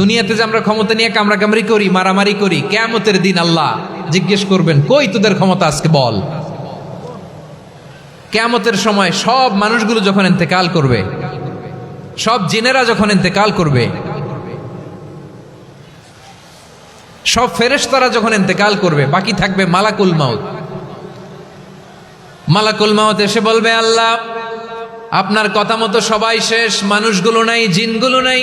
দুনিয়াতে যে আমরা ক্ষমতা নিয়ে কামড়াকামড়ি করি, মারামারি করি কেমতের দিন আল্লাহ জিজ্ঞেস করবেন, কই তোদের ক্ষমতা আজকে বল? কেমতের সময় সব মানুষগুলো যখন ইন্তেকাল করবে, সব জিনেরা যখন ইন্তেকাল করবে, সব ফেরেশতারা যখন ইন্তেকাল করবে, বাকি থাকবে মালাকুল মাউত। মালাকুল মাউত এসে বলবে, আল্লাহ, আপনার কথা মতো সবাই শেষ, মানুষগুলো নাই, জিনগুলো নাই।